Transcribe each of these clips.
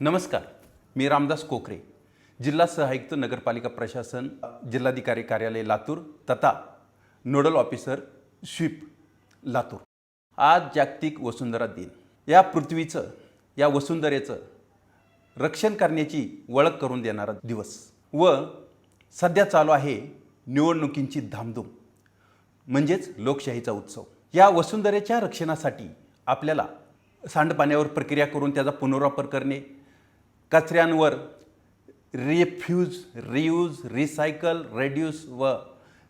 नमस्कार मी रामदास कोकरे जिल्हा सहायुक्त नगरपालिका प्रशासन जिल्हाधिकारी कार्यालय लातूर तथा नोडल ऑफिसर स्वीप लातूर. आज जागतिक वसुंधरा दिन. या पृथ्वीचं या वसुंधरेचं रक्षण करण्याची ओळख करून देणारा दिवस. व सध्या चालू आहे निवडणुकींची धामधूम म्हणजेच लोकशाहीचा उत्सव. या वसुंधरेच्या रक्षणासाठी आपल्याला सांडपाण्यावर प्रक्रिया करून त्याचा पुनर्वापर करणे कचऱ्यांवर रिफ्यूज रियूज रिसायकल रेड्यूस व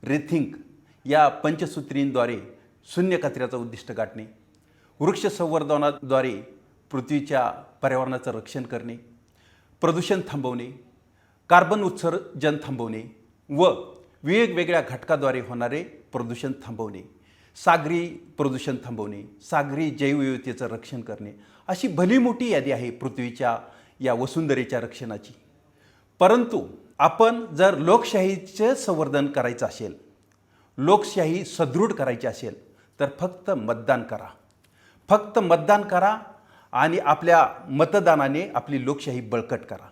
रिथिंक या पंचसूत्रींद्वारे शून्य कचऱ्याचं उद्दिष्ट गाठणे वृक्ष संवर्धनाद्वारे पृथ्वीच्या पर्यावरणाचं रक्षण करणे प्रदूषण थांबवणे कार्बन उत्सर्जन थांबवणे व वेगवेगळ्या घटकाद्वारे होणारे प्रदूषण थांबवणे सागरी प्रदूषण थांबवणे सागरी जैवविविधतेचं रक्षण करणे. अशी भली मोठी यादी आहे पृथ्वीच्या या वसुंधरेच्या रक्षणाची. परंतु आपण जर लोकशाहीचं संवर्धन करायचं असेल लोकशाही सदृढ करायची असेल तर फक्त मतदान करा. फक्त मतदान करा आणि आपल्या मतदानाने आपली लोकशाही बळकट करा.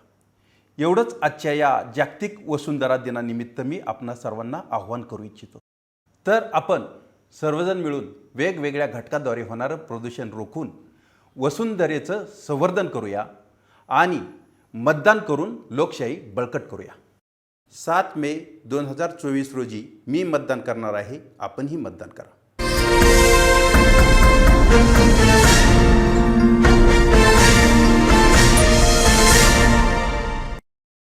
एवढंच आजच्या या जागतिक वसुंधरा दिनानिमित्त मी आपणा सर्वांना आव्हान करू इच्छितो. तर आपण सर्वजण मिळून वेगवेगळ्या घटकाद्वारे होणारं प्रदूषण रोखून वसुंधरेचं संवर्धन करूया. आणि मतदान करून लोकशाही बळकट करूया. सात मे दोन हजार चोवीस रोजी मी मतदान करणार आहे. आपणही मतदान करा.